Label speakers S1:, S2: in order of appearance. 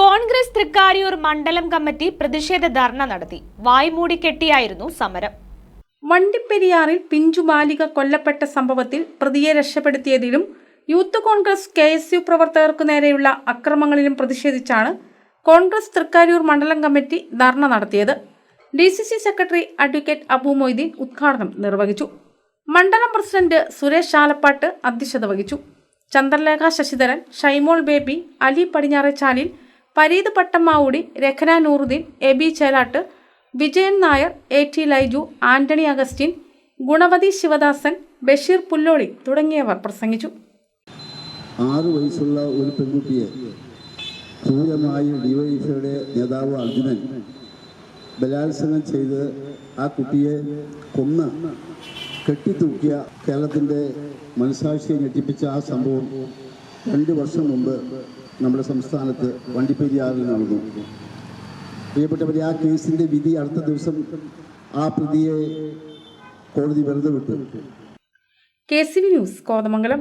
S1: കോൺഗ്രസ് തൃക്കാരിയൂർ മണ്ഡലം കമ്മിറ്റി പ്രതിഷേധ ധർണ നടത്തി. വായ്മൂടി കെട്ടിയായിരുന്നു സമരം.
S2: വണ്ടിപ്പെരിയാറിൽ പിഞ്ചു ബാലിക കൊല്ലപ്പെട്ട സംഭവത്തിൽ പ്രതിയെ രക്ഷപ്പെടുത്തിയതിലും youth Congress K S U പ്രവർത്തകർക്കു നേരെയുള്ള അക്രമങ്ങളിലും പ്രതിഷേധിച്ചാണ് കോൺഗ്രസ് തൃക്കാരിയൂർ മണ്ഡലം കമ്മിറ്റി ധർണ നടത്തിയത്. D C C secretary advocate Abu Moideen ഉദ്ഘാടനം നിർവഹിച്ചു. മണ്ഡലം പ്രസിഡന്റ് സുരേഷ് ആലപ്പാട്ട് അധ്യക്ഷത വഹിച്ചു. Chandralekha Sasidharan Shymol Baby Ali Padinjarechalil Pareeth Pattammavudi Rakhana Nooruddin A B Chelatt Vijayan Nair A T Laiju Antony Augustine Gunavathi Sivadasan Basheer Pulloli തുടങ്ങിയവർ പ്രസംഗിച്ചു.
S3: ആറ് വയസ്സുള്ള ഒരു പെൺകുട്ടിയെ ക്രൂരമായി ഡിവൈഎഫ്ഐയുടെ നേതാവ് അർജുനൻ ബലാത്സംഗം ചെയ്ത് ആ കുട്ടിയെ കൊന്ന് കെട്ടിത്തൂക്കിയ കേരളത്തിന്റെ മനസാക്ഷിയെ ഞെട്ടിപ്പിച്ച ആ സംഭവം രണ്ട് വർഷം മുമ്പ് നമ്മുടെ സംസ്ഥാനത്ത് വണ്ടിപ്പെരിയാറിൽ നടന്നു. പ്രിയപ്പെട്ടവരെ ആ കേസിന്റെ വിധി അടുത്ത ദിവസം ആ പ്രതിയെ കോടതി വെറുതെ വിട്ടു.
S2: K C V news Kothamangalam.